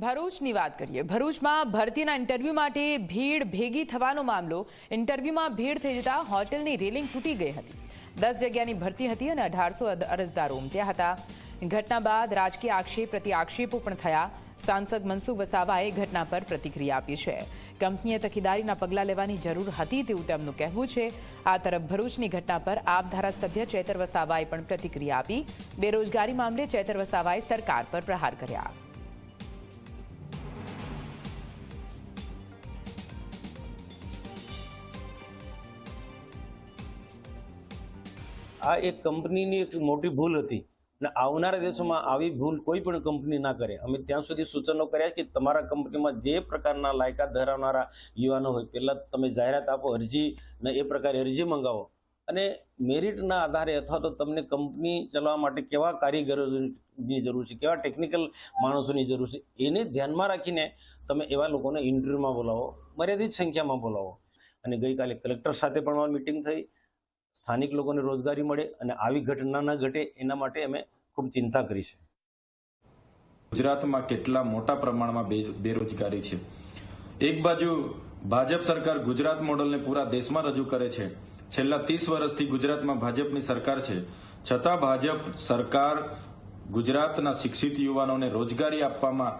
ભરૂચની વાત કરીએ. ભરૂચમાં ભરતીના ઇન્ટરવ્યૂ માટે ભીડ ભેગી થવાનો મામલો. ઇન્ટરવ્યૂમાં ભીડ થઈ જતા હોટેલની રેલિંગ તૂટી ગઈ હતી. દસ જગ્યાની ભરતી હતી અને અઢારસો અરજદારો ઉમટ્યા હતા. ઘટના બાદ રાજકીય આક્ષેપ પ્રતિ આક્ષેપો પણ થયા. સાંસદ મનસુખ વસાવાએ ઘટના પર પ્રતિક્રિયા આપી છે. કંપનીએ તકેદારીના પગલાં લેવાની જરૂર હતી તેવું તેમનું કહેવું છે. આ તરફ ભરૂચની ઘટના પર આપ ધારાસભ્ય ચેતર વસાવાએ પણ પ્રતિક્રિયા આપી. બેરોજગારી મામલે ચેતર વસાવાએ સરકાર પર પ્રહાર કર્યા. આ એક કંપનીની એક મોટી ભૂલ હતી. અને આવનારા દિવસોમાં આવી ભૂલ કોઈ પણ કંપની ના કરે. અમે ત્યાં સુધી સૂચનો કર્યા કે તમારા કંપનીમાં જે પ્રકારના લાયકાત ધરાવનારા યુવાનો હોય, પહેલાં તમે જાહેરાત આપો, અરજી ને એ પ્રકારે અરજી મંગાવો. અને મેરિટના આધારે અથવા તો તમને કંપની ચલાવવા માટે કેવા કારીગરોની જરૂર છે, કેવા ટેકનિકલ માણસોની જરૂર છે, એને ધ્યાનમાં રાખીને તમે એવા લોકોને ઇન્ટરવ્યૂમાં બોલાવો, મર્યાદિત સંખ્યામાં બોલાવો. અને ગઈકાલે કલેક્ટર સાથે પણ મીટિંગ થઈ. સ્થાનિક લોકોને રોજગારી મળે અને આવી ઘટના ન ઘટે એના માટે અમે ખૂબ ચિંતા કરી છે. ગુજરાતમાં કેટલા મોટા પ્રમાણમાં બેરોજગારી છે? એક બાજુ ભાજપ સરકાર ગુજરાત મોડલને પૂરા દેશમાં રજૂ કરે છે. છેલ્લા ત્રીસ વર્ષથી ગુજરાતમાં ભાજપની સરકાર છે. છતાં ભાજપ સરકાર ગુજરાતના શિક્ષિત યુવાનોને રોજગારી આપવામાં